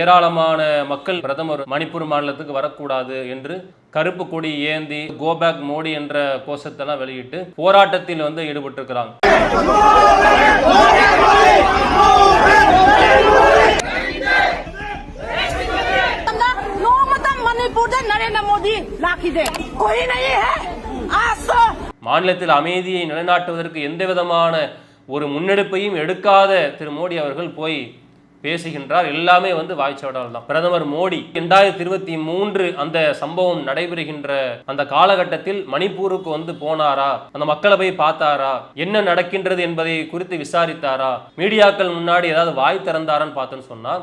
ஏராளமான மக்கள் பிரதமர் மணிப்பூர் மாநிலத்துக்கு வரக்கூடாது என்று கருப்பு கொடி ஏந்தி கோபேக் மோடி என்ற கோஷத்தெல்லாம் வெளியிட்டு போராட்டத்தில் வந்து ஈடுபட்டிருக்கிறாங்க. மாநிலத்தில் அமைதியை நிலைநாட்டுவதற்கு எந்த விதமான ஒரு முன்னெடுப்பையும் எடுக்காத திரு மோடி அவர்கள் போய் பேசுகின்றார். எல்லாமே வந்து வாய்ச்சவடால் தான் பிரதமர் மோடி இரண்டாயிரத்தி இருபத்தி மூன்று அந்த சம்பவம் நடைபெறுகின்ற அந்த காலகட்டத்தில் மணிப்பூருக்கு வந்து போனாரா? அந்த மக்களை போய் பார்த்தாரா? என்ன நடக்கின்றது என்பதை குறித்து விசாரித்தாரா? மீடியாக்கள் முன்னாடி ஏதாவது வாய் திறந்தாரான்னு பார்த்தோன்னு சொன்னா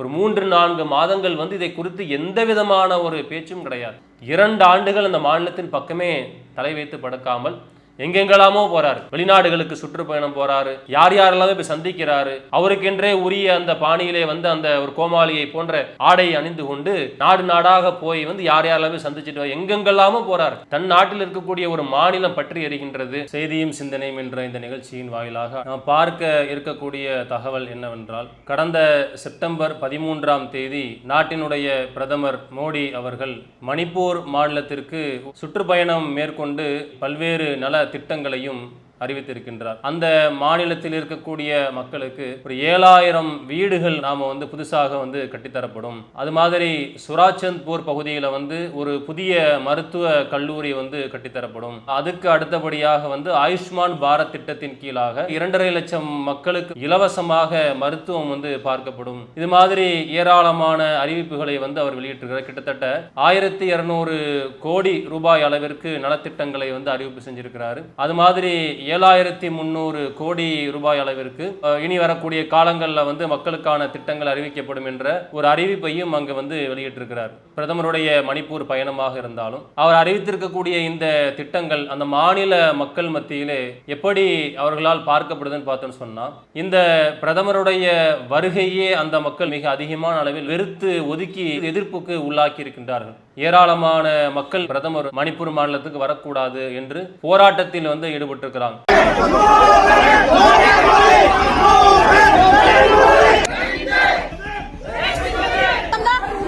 ஒரு மூன்று நான்கு மாதங்கள் வந்து இதை குறித்து எந்த விதமான ஒரு பேச்சும் கிடையாது. இரண்டு ஆண்டுகள் அந்த மாநிலத்தின் பக்கமே தலை வைத்து படுக்காமல் எங்கெங்கெல்லாமோ போறாரு. வெளிநாடுகளுக்கு சுற்றுப்பயணம் போறாரு. யார் யாரெல்லாம் போய் சந்திக்கிறாரு? அவருக்கென்றே உரிய அந்த பாணியிலே வந்து அந்த ஒரு கோமாளியை போன்ற ஆடை அணிந்து கொண்டு நாடு நாடாக போய் வந்து யார் யாரெல்லாம் சந்திச்சுட்டு எங்கெங்கெல்லாமோ போறாரு. தன் நாட்டில் இருக்கக்கூடிய ஒரு மாநிலம் பற்றி எறிகின்றது செய்தியும் சிந்தனையும் என்ற இந்த நிகழ்ச்சியின் வாயிலாக நாம் பார்க்க இருக்கக்கூடிய தகவல் என்னவென்றால் கடந்த செப்டம்பர் பதிமூன்றாம் தேதி நாட்டினுடைய பிரதமர் மோடி அவர்கள் மணிப்பூர் மாநிலத்திற்கு சுற்றுப்பயணம் மேற்கொண்டு பல்வேறு நல திட்டங்களையும் அறிவித்திருக்கின்றார். அந்த மாநிலத்தில் இருக்கக்கூடிய மக்களுக்கு ஒரு ஏழாயிரம் வீடுகள் நாம வந்து புதுசாக வந்து கட்டித்தரப்படும். அது மாதிரி சுராச்சந்த்பூர் பகுதியில் வந்து ஒரு புதிய மருத்துவ கல்லூரி வந்து கட்டித்தரப்படும். அதுக்கு அடுத்தபடியாக வந்து ஆயுஷ்மான் பாரத் திட்டத்தின் கீழாக இரண்டரை லட்சம் மக்களுக்கு இலவசமாக மருத்துவம் வந்து பார்க்கப்படும். இது மாதிரி ஏராளமான அறிவிப்புகளை வந்து அவர் வெளியிட்டிருக்கிறார். கிட்டத்தட்ட ஆயிரத்தி இருநூறு கோடி ரூபாய் அளவிற்கு நலத்திட்டங்களை வந்து அறிவிப்பு செஞ்சிருக்கிறார். அது மாதிரி ஏழாயிரத்தி முந்நூறு கோடி ரூபாய் அளவிற்கு இனி வரக்கூடிய காலங்களில் வந்து மக்களுக்கான திட்டங்கள் அறிவிக்கப்படும் என்ற ஒரு அறிவிப்பையும் அங்கு வந்து வெளியிட்டிருக்கிறார். பிரதமருடைய மணிப்பூர் பயணமாக இருந்தாலும் அவர் அறிவித்திருக்கக்கூடிய இந்த திட்டங்கள் அந்த மாநில மக்கள் மத்தியிலே எப்படி அவர்களால் பார்க்கப்படுதுன்னு பார்த்தோன்னு சொன்னால் இந்த பிரதமருடைய வருகையே அந்த மக்கள் மிக அதிகமான அளவில் வெறுத்து ஒதுக்கி எதிர்ப்புக்கு உள்ளாக்கி இருக்கின்றார்கள் ஏராளமான மக்கள் பிரதமர் மணிப்பூர் மாநிலத்துக்கு வரக்கூடாது என்று போராட்டத்தில் வந்து ஈடுபட்டிருக்கிறாங்க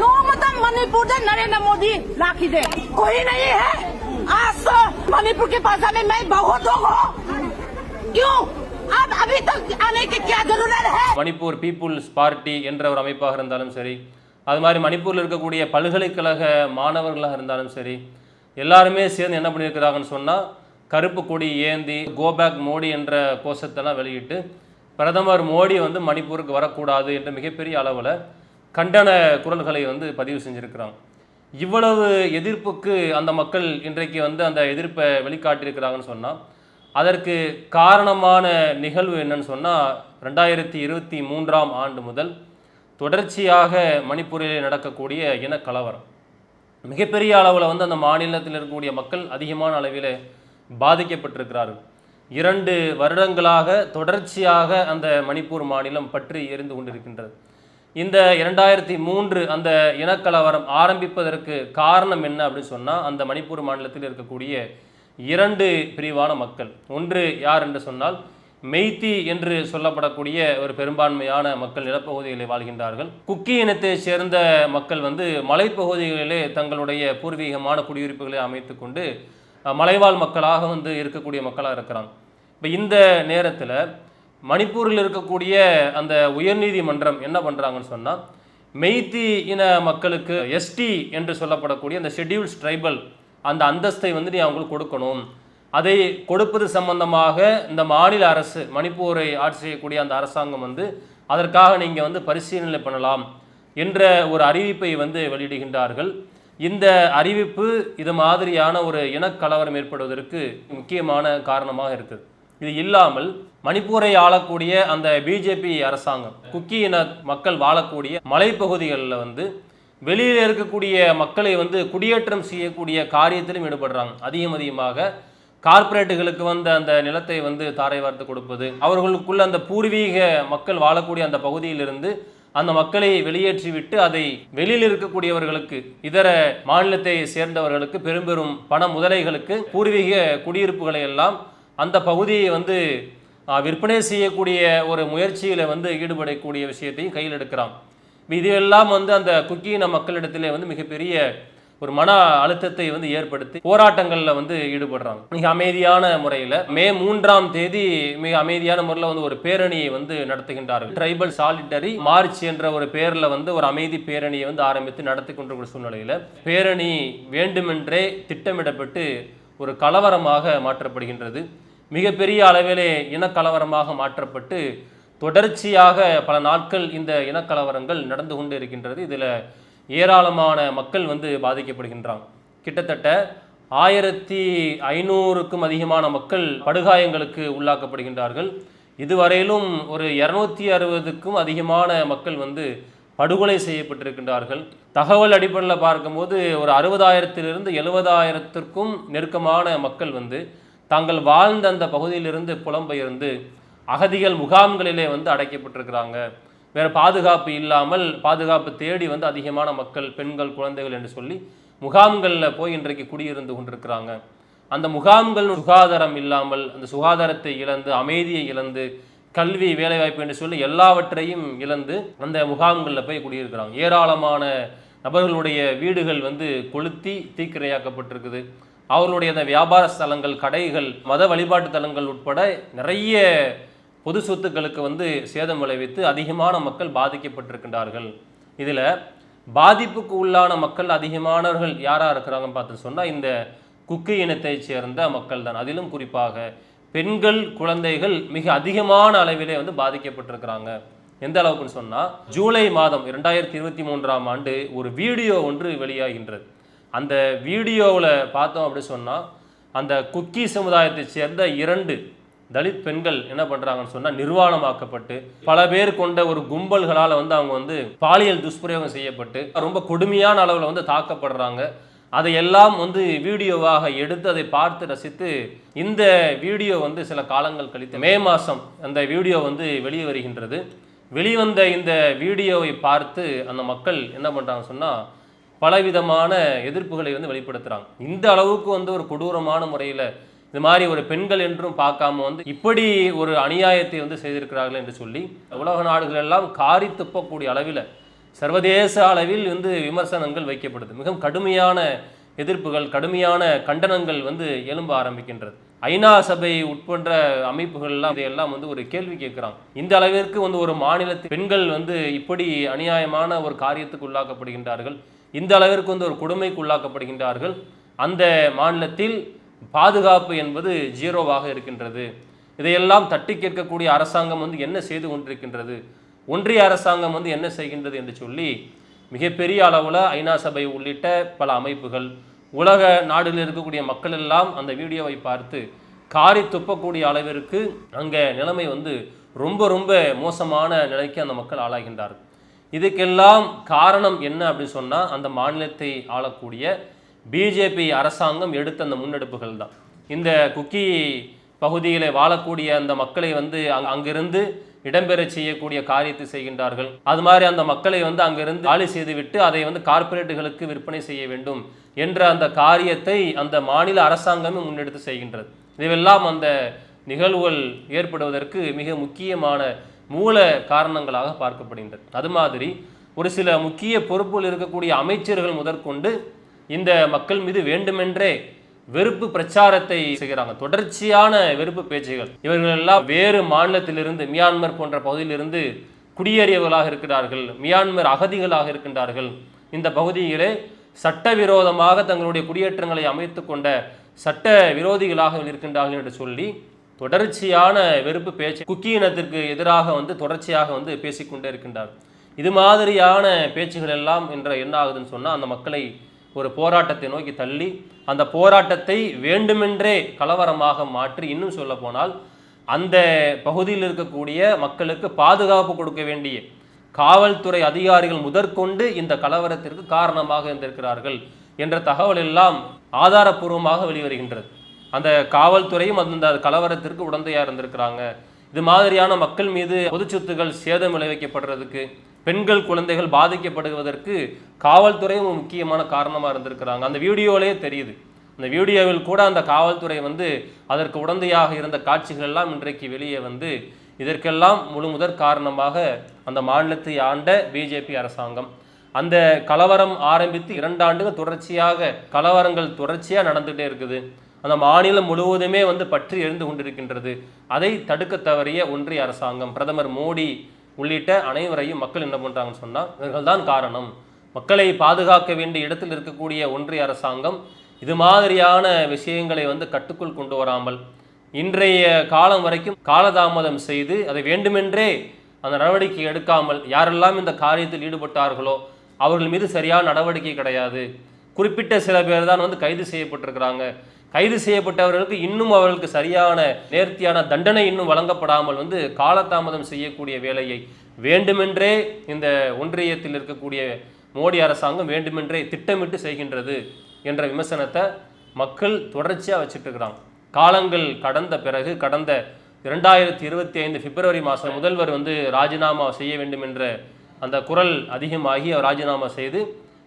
नौमता मणिपुर से नरेंद्र मोदी लाखी दे कोई नहीं है आज तो मणिपुर की भाषा में मैं बहुत हूँ क्यों अब अभी तक आने की क्या जरूरत है மணிப்பூர் பீப்புள்ஸ் பார்ட்டி என்ற ஒரு அமைப்பாக இருந்தாலும் சரி அது மாதிரி மணிப்பூரில் இருக்கக்கூடிய பல்கலைக்கழக மாணவர்களாக இருந்தாலும் சரி எல்லாருமே சேர்ந்து என்ன பண்ணியிருக்கிறாங்கன்னு சொன்னால் கருப்பு கொடி ஏந்தி கோபேக் மோடி என்ற கோஷத்தெல்லாம் வெளியிட்டு பிரதமர் மோடி வந்து மணிப்பூருக்கு வரக்கூடாது என்ற மிகப்பெரிய அளவில் கண்டன குரல்களை வந்து பதிவு செஞ்சுருக்கிறாங்க. இவ்வளவு எதிர்ப்புக்கு அந்த மக்கள் இன்றைக்கு வந்து அந்த எதிர்ப்பை வெளிக்காட்டியிருக்கிறாங்கன்னு சொன்னால் அதற்கு காரணமான நிகழ்வு என்னன்னு சொன்னால் ரெண்டாயிரத்தி இருபத்தி மூன்றாம் ஆண்டு முதல் தொடர்ச்சியாக மணிப்பூரில் நடக்கக்கூடிய இனக்கலவரம் மிகப்பெரிய அளவில் வந்து அந்த மாநிலத்தில் இருக்கக்கூடிய மக்கள் அதிகமான அளவில் பாதிக்கப்பட்டிருக்கிறார்கள். இரண்டு வருடங்களாக தொடர்ச்சியாக அந்த மணிப்பூர் மாநிலம் பற்றி எரிந்து கொண்டிருக்கின்றது. இந்த இரண்டாயிரத்தி மூன்று அந்த இனக்கலவரம் ஆரம்பிப்பதற்கு காரணம் என்ன அப்படின்னு சொன்னால் அந்த மணிப்பூர் மாநிலத்தில் இருக்கக்கூடிய இரண்டு பிரிவான மக்கள். ஒன்று யார் என்று சொன்னால் மெய்த்தி என்று சொல்லப்படக்கூடிய ஒரு பெரும்பான்மையான மக்கள் நிலப்பகுதிகளில் வாழ்கின்றார்கள். குக்கி இனத்தை சேர்ந்த மக்கள் வந்து மலைப்பகுதிகளிலே தங்களுடைய பூர்வீகமான குடியிருப்புகளை அமைத்து கொண்டு மலைவாழ் மக்களாக வந்து இருக்கக்கூடிய மக்களாக இருக்கிறாங்க. இப்போ இந்த நேரத்தில் மணிப்பூரில் இருக்கக்கூடிய அந்த உயர்நீதிமன்றம் என்ன பண்ணுறாங்கன்னு சொன்னால் மெய்த்தி இன மக்களுக்கு எஸ்டி என்று சொல்லப்படக்கூடிய அந்த ஷெட்யூல்ஸ் ட்ரைபல் அந்த அந்தஸ்தை வந்து நீ அவங்களுக்கு கொடுக்கணும். அதை கொடுப்பது சம்பந்தமாக இந்த மாநில அரசு மணிப்பூரை ஆட்சி செய்யக்கூடிய அந்த அரசாங்கம் வந்து அதற்காக நீங்கள் வந்து பரிசீலனை பண்ணலாம் என்ற ஒரு அறிவிப்பை வந்து வெளியிடுகின்றார்கள். இந்த அறிவிப்பு இது மாதிரியான ஒரு இனக்கலவரம் ஏற்படுவதற்கு முக்கியமான காரணமாக இருக்குது. இது இல்லாமல் மணிப்பூரை ஆளக்கூடிய அந்த பிஜேபி அரசாங்கம் குக்கி இன மக்கள் வாழக்கூடிய மலைப்பகுதிகளில் வந்து வெளியில் இருக்கக்கூடிய மக்களை வந்து குடியேற்றம் செய்யக்கூடிய காரியத்திலும் ஈடுபடுறாங்க. அதிகம் அதிகமாக கார்ப்பரேட்டுகளுக்கு வந்து அந்த நிலத்தை வந்து தாரை வார்த்து கொடுப்பது அவர்களுக்குள்ள அந்த பூர்வீக மக்கள் வாழக்கூடிய அந்த பகுதியிலிருந்து அந்த மக்களை வெளியேற்றிவிட்டு அதை வெளியில் இருக்கக்கூடியவர்களுக்கு இதர மாநிலத்தை சேர்ந்தவர்களுக்கு பெரும்பெரும் பண முதலைகளுக்கு பூர்வீக குடியிருப்புகளை எல்லாம் அந்த பகுதியை வந்து விற்பனை செய்யக்கூடிய ஒரு முயற்சியில் வந்து ஈடுபடக்கூடிய விஷயத்தையும் கையில் எடுக்கிறான். இதுவெல்லாம் வந்து அந்த குக்கியின மக்களிடத்திலே வந்து மிகப்பெரிய ஒரு மன அழுத்தத்தை வந்து ஏற்படுத்தி போராட்டங்களில் வந்து ஈடுபடுறாங்க. மிக அமைதியான முறையில் மே மூன்றாம் தேதி மிக அமைதியான முறையில் வந்து ஒரு பேரணியை வந்து நடத்துகின்றார்கள். ட்ரைபல் சாலிட்டரி மார்ச் என்ற ஒரு பேரில் வந்து ஒரு அமைதி பேரணியை வந்து ஆரம்பித்து நடத்தி கொண்டிருக்கிற சூழ்நிலையில் பேரணி வேண்டுமென்றே திட்டமிடப்பட்டு ஒரு கலவரமாக மாற்றப்படுகின்றது. மிகப்பெரிய அளவிலே இனக்கலவரமாக மாற்றப்பட்டு தொடர்ச்சியாக பல நாட்கள் இந்த இனக்கலவரங்கள் நடந்து கொண்டு இருக்கின்றது இதில் ஏராளமான மக்கள் வந்து பாதிக்கப்படுகின்றாங்க. கிட்டத்தட்ட ஆயிரத்தி ஐநூறுக்கும் அதிகமான மக்கள் படுகாயங்களுக்கு உள்ளாக்கப்படுகின்றார்கள். இதுவரையிலும் ஒரு இரநூத்தி அறுபதுக்கும் அதிகமான மக்கள் வந்து படுகொலை செய்யப்பட்டிருக்கின்றார்கள். தகவல் அடிப்படையில் பார்க்கும்போது ஒரு அறுபதாயிரத்திலிருந்து எழுபதாயிரத்திற்கும் நெருக்கமான மக்கள் வந்து தாங்கள் வாழ்ந்த அந்த பகுதியிலிருந்து புலம்பெயர்ந்து அகதிகள் முகாம்களிலே வந்து அடைக்கப்பட்டிருக்கிறாங்க. வேறு பாதுகாப்பு இல்லாமல் பாதுகாப்பு தேடி வந்து அதிகமான மக்கள் பெண்கள் குழந்தைகள் என்று சொல்லி முகாம்களில் போய் இன்றைக்கு குடியிருந்து கொண்டிருக்கிறாங்க. அந்த முகாம்கள் சுகாதாரம் இல்லாமல் அந்த சுகாதாரத்தை இழந்து அமைதியை இழந்து கல்வி வேலைவாய்ப்பு என்று சொல்லி எல்லாவற்றையும் இழந்து அந்த முகாம்களில் போய் குடியிருக்கிறாங்க. ஏராளமான நபர்களுடைய வீடுகள் வந்து கொளுத்தி தீக்கிரையாக்கப்பட்டிருக்குது. அவர்களுடைய அந்த வியாபார ஸ்தலங்கள் கடைகள் மத வழிபாட்டு தலங்கள் உட்பட நிறைய பொது சொத்துக்களுக்கு வந்து சேதம் விளைவித்து அதிகமான மக்கள் பாதிக்கப்பட்டிருக்கின்றார்கள். இதில் பாதிப்புக்கு உள்ளான மக்கள் அதிகமானவர்கள் யாராக இருக்கிறாங்கன்னு பார்த்து சொன்னால் இந்த குக்கி இனத்தைச் சேர்ந்த மக்கள் தான். அதிலும் குறிப்பாக பெண்கள் குழந்தைகள் மிக அதிகமான அளவிலே வந்து பாதிக்கப்பட்டிருக்கிறாங்க. எந்த அளவுக்குன்னு சொன்னால் ஜூலை மாதம் இரண்டாயிரத்தி இருபத்தி மூன்றாம் ஆண்டு ஒரு வீடியோ ஒன்று வெளியாகின்றது. அந்த வீடியோவில் பார்த்தோம் அப்படி சொன்னால் அந்த குக்கி சமுதாயத்தைச் சேர்ந்த இரண்டு தலித் பெண்கள் என்ன பண்ணுறாங்கன்னு சொன்னால் நிர்வாணமாக்கப்பட்டு பல பேர் கொண்ட ஒரு கும்பல்களால் வந்து அவங்க வந்து பாலியல் துஷ்பிரயோகம் செய்யப்பட்டு ரொம்ப கொடுமையான அளவில் வந்து தாக்கப்படுறாங்க. அதையெல்லாம் வந்து வீடியோவாக எடுத்து அதை பார்த்து ரசித்து இந்த வீடியோ வந்து சில காலங்கள் கழித்து மே மாதம் அந்த வீடியோ வந்து வெளியே வருகின்றது. வெளிவந்த இந்த வீடியோவை பார்த்து அந்த மக்கள் என்ன பண்ணுறாங்க சொன்னால் பலவிதமான எதிர்ப்புகளை வந்து வெளிப்படுத்துகிறாங்க இந்த அளவுக்கு வந்து ஒரு கொடூரமான முறையில் இது மாதிரி ஒரு பெண்கள் என்றும் பார்க்காம வந்து இப்படி ஒரு அநியாயத்தை வந்து செய்திருக்கிறார்கள் என்று சொல்லி உலக நாடுகள் எல்லாம் காரி துப்பக்கூடிய அளவில் சர்வதேச அளவில் வந்து விமர்சனங்கள் வைக்கப்படுது. மிகவும் கடுமையான எதிர்ப்புகள் கடுமையான கண்டனங்கள் வந்து எழும்ப ஆரம்பிக்கின்றது. ஐநா சபை உட்பன்ற அமைப்புகள் எல்லாம் இதையெல்லாம் வந்து ஒரு கேள்வி கேட்குறாங்க இந்த அளவிற்கு வந்து ஒரு மாநிலத்தில் பெண்கள் வந்து இப்படி அநியாயமான ஒரு காரியத்துக்கு உள்ளாக்கப்படுகின்றார்கள். இந்த அளவிற்கு வந்து ஒரு கொடுமைக்கு உள்ளாக்கப்படுகின்றார்கள். அந்த மாநிலத்தில் பாதுகாப்பு என்பது ஜீரோவாக இருக்கின்றது. இதையெல்லாம் தட்டி கேட்கக்கூடிய அரசாங்கம் வந்து என்ன செய்து கொண்டிருக்கின்றது? ஒன்றிய அரசாங்கம் வந்து என்ன செய்கின்றது என்று சொல்லி மிகப்பெரிய அளவில் ஐநா சபை உள்ளிட்ட பல அமைப்புகள் உலக நாடுகளில் இருக்கக்கூடிய மக்கள் எல்லாம் அந்த வீடியோவை பார்த்து காரி துப்பக்கூடிய அளவிற்கு அங்கே நிலைமை வந்து ரொம்ப ரொம்ப மோசமான நிலைக்கு அந்த மக்கள் ஆளாகின்றார்கள். இதுக்கெல்லாம் காரணம் என்ன அப்படின்னு சொன்னால் அந்த மாநிலத்தை ஆளக்கூடிய பிஜேபி அரசாங்கம் எடுத்த அந்த முன்னெடுப்புகள் தான். இந்த குக்கி பகுதியில் வாழக்கூடிய அந்த மக்களை வந்து அங் அங்கிருந்து இடம்பெற செய்யக்கூடிய காரியத்தை செய்கின்றார்கள். அது மாதிரி அந்த மக்களை வந்து அங்கிருந்து காலி செய்துவிட்டு அதை வந்து கார்ப்பரேட்டுகளுக்கு விற்பனை செய்ய வேண்டும் என்ற அந்த காரியத்தை அந்த மாநில அரசாங்கமே முன்னெடுத்து செய்கின்றது. இதுவெல்லாம் அந்த நிகழ்வுகள் ஏற்படுவதற்கு மிக முக்கியமான மூல காரணங்களாக பார்க்கப்படுகின்றது. அது மாதிரி ஒரு சில முக்கிய பொறுப்பில் இருக்கக்கூடிய அமைச்சர்கள் முதற்கொண்டு இந்த மக்கள் மீது வேண்டுமென்றே வெறுப்பு பிரச்சாரத்தை செய்கிறாங்க. தொடர்ச்சியான வெறுப்பு பேச்சுகள். இவர்கள் எல்லாம் வேறு மாநிலத்திலிருந்து மியான்மர் போன்ற பகுதியிலிருந்து குடியேறியவர்களாக இருக்கிறார்கள். மியான்மர் அகதிகளாக இருக்கின்றார்கள். இந்த பகுதியிலே சட்டவிரோதமாக தங்களுடைய குடியேற்றங்களை அமைத்து கொண்ட சட்ட விரோதிகளாக இருக்கின்றார்கள் என்று சொல்லி தொடர்ச்சியான வெறுப்பு பேச்சு குக்கி இனத்திற்கு எதிராக வந்து தொடர்ச்சியாக வந்து பேசிக்கொண்டே இருக்கின்றார் இது மாதிரியான பேச்சுகள் எல்லாம் என்ற என்ன ஆகுதுன்னு சொன்னால் அந்த மக்களை ஒரு போராட்டத்தை நோக்கி தள்ளி அந்த போராட்டத்தை வேண்டுமென்றே கலவரமாக மாற்றி இன்னும் சொல்ல போனால் அந்த பகுதியில் இருக்கக்கூடிய மக்களுக்கு பாதுகாப்பு கொடுக்க வேண்டிய காவல்துறை அதிகாரிகள் முதற்கொண்டு இந்த கலவரத்திற்கு காரணமாக இருந்திருக்கிறார்கள் என்ற தகவல் எல்லாம் ஆதாரப்பூர்வமாக வெளிவருகின்றது. அந்த காவல்துறையும் அந்த கலவரத்திற்கு உடந்தையாக இருந்திருக்கிறாங்க. இது மாதிரியான மக்கள் மீது பொது சொத்துகள் சேதம் விளைவிக்கப்படுறதுக்கு பெண்கள் குழந்தைகள் பாதிக்கப்படுவதற்கு காவல்துறையும் முக்கியமான காரணமாக இருந்திருக்கிறாங்க. அந்த வீடியோவிலே தெரியுது. அந்த வீடியோவில் கூட அந்த காவல்துறை வந்து அதற்கு உடந்தையாக இருந்த காட்சிகள் எல்லாம் இன்றைக்கு வெளியே வந்து இதற்கெல்லாம் முழு முதற் காரணமாக அந்த மாநிலத்தை ஆண்ட பிஜேபி அரசாங்கம். அந்த கலவரம் ஆரம்பித்து இரண்டு ஆண்டுகள் தொடர்ச்சியாக கலவரங்கள் தொடர்ச்சியாக நடந்துகிட்டே இருக்குது. அந்த மாநிலம் முழுவதுமே வந்து பற்றி எழுந்து கொண்டிருக்கின்றது. அதை தடுக்க தவறிய ஒன்றிய அரசாங்கம் பிரதமர் மோடி உள்ளிட்ட அனைவரையும் மக்கள் என்ன பண்ணுறாங்கன்னு சொன்னால் இவர்கள்தான் காரணம். மக்களை பாதுகாக்க வேண்டிய இடத்தில் இருக்கக்கூடிய ஒன்றிய அரசாங்கம் இது மாதிரியான விஷயங்களை வந்து கட்டுக்குள் கொண்டு வராமல் இன்றைய காலம் வரைக்கும் காலதாமதம் செய்து அதை வேண்டுமென்றே அந்த நடவடிக்கை எடுக்காமல் யாரெல்லாம் இந்த காரியத்தில் ஈடுபட்டார்களோ அவர்கள் மீது சரியான நடவடிக்கை கிடையாது. குறிப்பிட்ட சில பேர் தான் வந்து கைது செய்யப்பட்டிருக்கிறாங்க. கைது செய்யப்பட்டவர்களுக்கு இன்னும் அவர்களுக்கு சரியான நேர்த்தியான தண்டனை இன்னும் வழங்கப்படாமல் வந்து காலதாமதம் செய்யக்கூடிய வேலையை வேண்டுமென்றே இந்த ஒன்றியத்தில் இருக்கக்கூடிய மோடி அரசாங்கம் வேண்டுமென்றே திட்டமிட்டு செய்கின்றது என்ற விமர்சனத்தை மக்கள் தொடர்ச்சியாக வச்சுட்டு காலங்கள் கடந்த பிறகு கடந்த இரண்டாயிரத்தி இருபத்தி ஐந்து பிப்ரவரி மாதம் முதல்வர் வந்து ராஜினாமா செய்ய வேண்டும் என்ற அந்த குரல் அதிகமாகி அவர் ராஜினாமா செய்து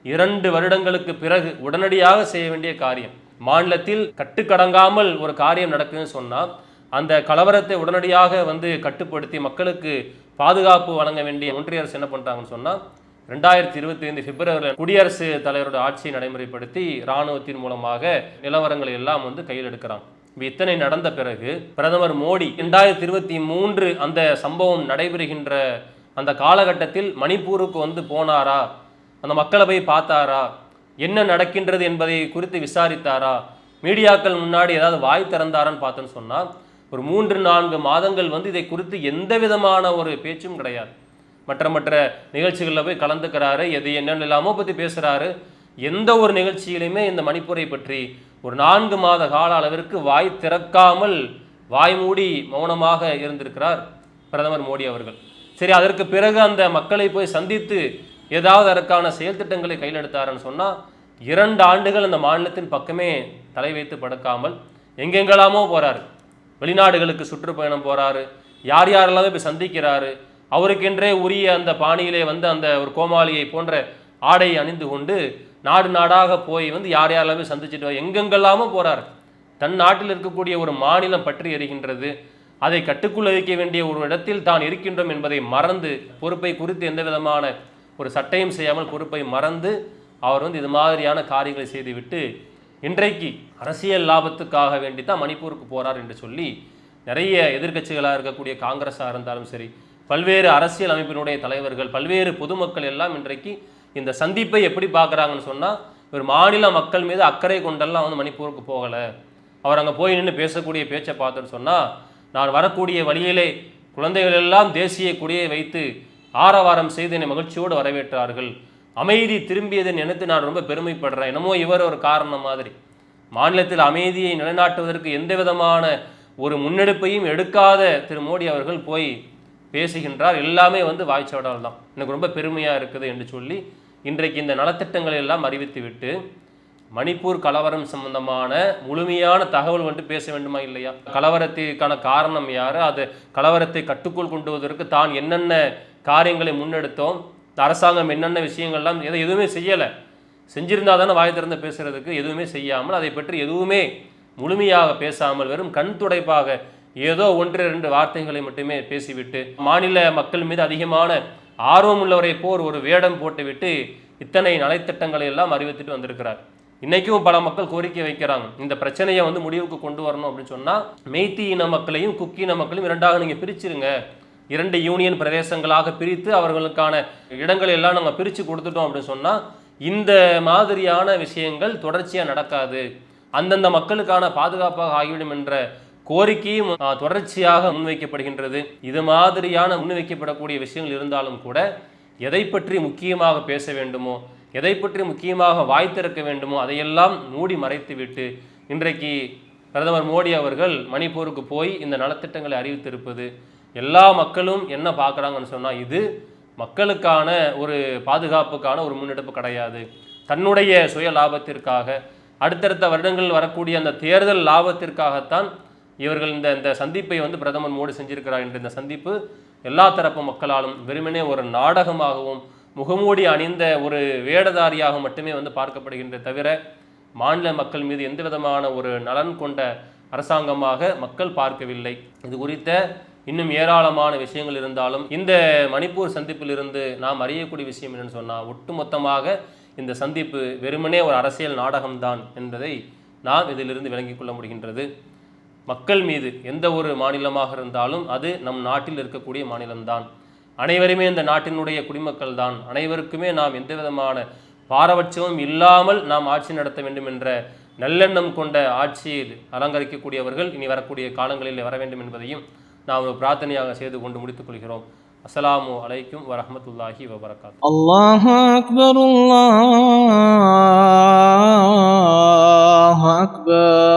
இரண்டு வருடங்களுக்கு பிறகு உடனடியாக செய்ய வேண்டிய காரியம். மாநிலத்தில் கட்டுக்கடங்காமல் ஒரு காரியம் நடக்குதுன்னு சொன்னால் அந்த கலவரத்தை உடனடியாக வந்து கட்டுப்படுத்தி மக்களுக்கு பாதுகாப்பு வழங்க வேண்டிய ஒன்றிய அரசு என்ன பண்ணுறாங்கன்னு சொன்னால் ரெண்டாயிரத்தி இருபத்தி ஐந்து பிப்ரவரியில் குடியரசு தலைவரோட ஆட்சியை நடைமுறைப்படுத்தி இராணுவத்தின் மூலமாக நிலவரங்களை எல்லாம் வந்து கையில் எடுக்கிறாங்க. இப்போ இத்தனை நடந்த பிறகு பிரதமர் மோடி ரெண்டாயிரத்தி இருபத்தி மூன்று அந்த சம்பவம் நடைபெறுகின்ற அந்த காலகட்டத்தில் மணிப்பூருக்கு வந்து போனாரா? அந்த மக்களை போய் பார்த்தாரா? என்ன நடக்கின்றது என்பதை குறித்து விசாரித்தாரா? மீடியாக்கள் முன்னாடி ஏதாவது வாய் திறந்தாரான்னு பார்த்தோன்னு சொன்னால் ஒரு மூன்று நான்கு மாதங்கள் வந்து இதை குறித்து எந்த விதமான ஒரு பேச்சும் கிடையாது. மற்ற மற்ற நிகழ்ச்சிகளில் போய் கலந்துக்கிறாரு எது என்னென்ன இல்லாமோ பற்றி பேசுகிறாரு எந்த ஒரு நிகழ்ச்சியிலையுமே இந்த மணிப்பூரை பற்றி ஒரு நான்கு மாத கால அளவிற்கு வாய் திறக்காமல் வாய் மூடி மௌனமாக இருந்திருக்கிறார் பிரதமர் மோடி அவர்கள். சரி அதற்கு பிறகு அந்த மக்களை போய் சந்தித்து ஏதாவது அதற்கான செயல் திட்டங்களை கையில் எடுத்தாருன்னு சொன்னால் இரண்டு ஆண்டுகள் அந்த மாநிலத்தின் பக்கமே தலை வைத்து படுக்காமல் எங்கெங்கெல்லாமோ போகிறார் வெளிநாடுகளுக்கு சுற்றுப்பயணம் போகிறாரு யார் யாரெல்லாமே போய் சந்திக்கிறாரு? அவருக்கென்றே உரிய அந்த பாணியிலே வந்து அந்த ஒரு கோமாளியை போன்ற ஆடை அணிந்து கொண்டு நாடு நாடாக போய் வந்து யார் யாரெல்லாமே சந்திச்சுட்டு எங்கெங்கெல்லாமோ போகிறார் தன் நாட்டில் இருக்கக்கூடிய ஒரு மாநிலம் பற்றி எறிகின்றது அதை கட்டுக்குள் வைக்க வேண்டிய ஒரு இடத்தில் தான் இருக்கின்றோம் என்பதை மறந்து பொறுப்பை குறித்து எந்த விதமான ஒரு சட்டையும் செய்யாமல் பொறுப்பை மறந்து அவர் வந்து இது மாதிரியான காரியங்களை செய்துவிட்டு இன்றைக்கு அரசியல் லாபத்துக்காக வேண்டி தான் மணிப்பூருக்கு போகிறார் என்று சொல்லி நிறைய எதிர்க்கட்சிகளாக இருக்கக்கூடிய காங்கிரஸாக இருந்தாலும் சரி பல்வேறு அரசியல் அமைப்பினுடைய தலைவர்கள் பல்வேறு பொதுமக்கள் எல்லாம் இன்றைக்கு இந்த சந்திப்பை எப்படி பார்க்குறாங்கன்னு சொன்னால் ஒரு மாநில மக்கள் மீது அக்கறை கொண்டெல்லாம் வந்து மணிப்பூருக்கு போகலை. அவர் அங்கே போய் நின்று பேசக்கூடிய பேச்சை பார்த்துன்னு சொன்னால் நான் வரக்கூடிய வழியிலே குழந்தைகள் எல்லாம் தேசிய கொடியை வைத்து ஆரவாரம் செய்து என்னை மகிழ்ச்சியோடு வரவேற்றார்கள். அமைதி திரும்பியதை நினைத்து நான் ரொம்ப பெருமைப்படுறேன். என்னமோ இவர் ஒரு காரணம் மாதிரி. மாநிலத்தில் அமைதியை நிலைநாட்டுவதற்கு எந்த விதமான ஒரு முன்னெடுப்பையும் எடுக்காத திரு மோடி அவர்கள் போய் பேசுகின்றார். எல்லாமே வந்து வாய்ச்சவடால் தான். எனக்கு ரொம்ப பெருமையாக இருக்குது என்று சொல்லி இன்றைக்கு இந்த நலத்திட்டங்களை எல்லாம் அறிவித்துவிட்டு மணிப்பூர் கலவரம் சம்பந்தமான முழுமையான தகவல் வந்து பேச வேண்டுமா இல்லையா? கலவரத்திற்கான காரணம் யார்? அது கலவரத்தை கட்டுக்குள் கொண்டு வருவதற்கு தான் என்னென்ன காரியங்களை முன்னெடுத்தோம்? இந்த அரசாங்கம் என்னென்ன விஷயங்கள்லாம் எதை எதுவுமே செய்யலை செஞ்சிருந்தா தானே வாய் திறந்து பேசுகிறதுக்கு எதுவுமே செய்யாமல் அதை பற்றி எதுவுமே முழுமையாக பேசாமல் வெறும் கண் துடைப்பாக ஏதோ ஒன்று ரெண்டு வார்த்தைகளை மட்டுமே பேசிவிட்டு மாநில மக்கள் மீது அதிகமான ஆர்வம் உள்ளவரை போர் ஒரு வேடம் போட்டுவிட்டு இத்தனை நலைத்திட்டங்களை எல்லாம் அறிவித்துட்டு வந்திருக்கிறார். இன்றைக்கும் பல மக்கள் கோரிக்கை வைக்கிறாங்க இந்த பிரச்சனையை வந்து முடிவுக்கு கொண்டு வரணும் அப்படின்னு சொன்னால் மெய்த்தி இன மக்களையும் குக்கி இன மக்களையும் இரண்டாக நீங்கள் பிரிச்சிருங்க. இரண்டு யூனியன் பிரதேசங்களாக பிரித்து அவர்களுக்கான இடங்களை எல்லாம் நம்ம பிரித்து கொடுத்துட்டோம் அப்படின்னு சொன்னால் இந்த மாதிரியான விஷயங்கள் தொடர்ச்சியாக நடக்காது. அந்தந்த மக்களுக்கான பாதுகாப்பாக ஆகிவிடும் என்ற கோரிக்கையும் தொடர்ச்சியாக முன்வைக்கப்படுகின்றது. இது மாதிரியான முன்வைக்கப்படக்கூடிய விஷயங்கள் இருந்தாலும் கூட எதை பற்றி முக்கியமாக பேச வேண்டுமோ எதை பற்றி முக்கியமாக வாய் திறக்க வேண்டுமோ அதையெல்லாம் மூடி மறைத்துவிட்டு இன்றைக்கு பிரதமர் மோடி அவர்கள் மணிப்பூருக்கு போய் இந்த நலத்திட்டங்களை அறிவித்திருப்பது எல்லா மக்களும் என்ன பார்க்குறாங்கன்னு சொன்னால் இது மக்களுக்கான ஒரு பாதுகாப்புக்கான ஒரு முன்னெடுப்பு கிடையாது. தன்னுடைய சுய லாபத்திற்காக அடுத்தடுத்த வருடங்களில் வரக்கூடிய அந்த தேர்தல் லாபத்திற்காகத்தான் இவர்கள் இந்த இந்த சந்திப்பை வந்து பிரதமர் மோடி செஞ்சிருக்கிறார் என்ற இந்த சந்திப்பு எல்லா தரப்பு மக்களாலும் வெறுமனே ஒரு நாடகமாகவும் முகமூடி அணிந்த ஒரு வேடதாரியாக மட்டுமே வந்து பார்க்கப்படுகின்ற தவிர மாநில மக்கள் மீது எந்த விதமான ஒரு நலன் கொண்ட அரசாங்கமாக மக்கள் பார்க்கவில்லை. இது குறித்த இன்னும் ஏராளமான விஷயங்கள் இருந்தாலும் இந்த மணிப்பூர் சந்திப்பிலிருந்து நாம் அறியக்கூடிய விஷயம் என்னன்னு சொன்னால் ஒட்டுமொத்தமாக இந்த சந்திப்பு வெறுமனே ஒரு அரசியல் நாடகம்தான் என்பதை நாம் இதிலிருந்து விளங்கிக் கொள்ள முடிகின்றது. மக்கள் மீது எந்த ஒரு மாநிலமாக இருந்தாலும் அது நம் நாட்டில் இருக்கக்கூடிய மாநிலம்தான். அனைவருமே இந்த நாட்டினுடைய குடிமக்கள் தான் அனைவருக்குமே நாம் எந்த விதமான பாரபட்சமும் இல்லாமல் நாம் ஆட்சி நடத்த வேண்டும் என்ற நல்லெண்ணம் கொண்ட ஆட்சியில் அலங்கரிக்கக்கூடியவர்கள் இனி வரக்கூடிய காலங்களில் வர வேண்டும் என்பதையும் நாம் பிரார்த்தனையாக செய்து கொண்டு முடித்துக் கொள்கிறோம். அஸ்லாமு அலைக்கும் வரமத்துல்லாஹி வபரகாத் அல்லாஹ் அக்பர் அல்லாஹ் அக்பர்.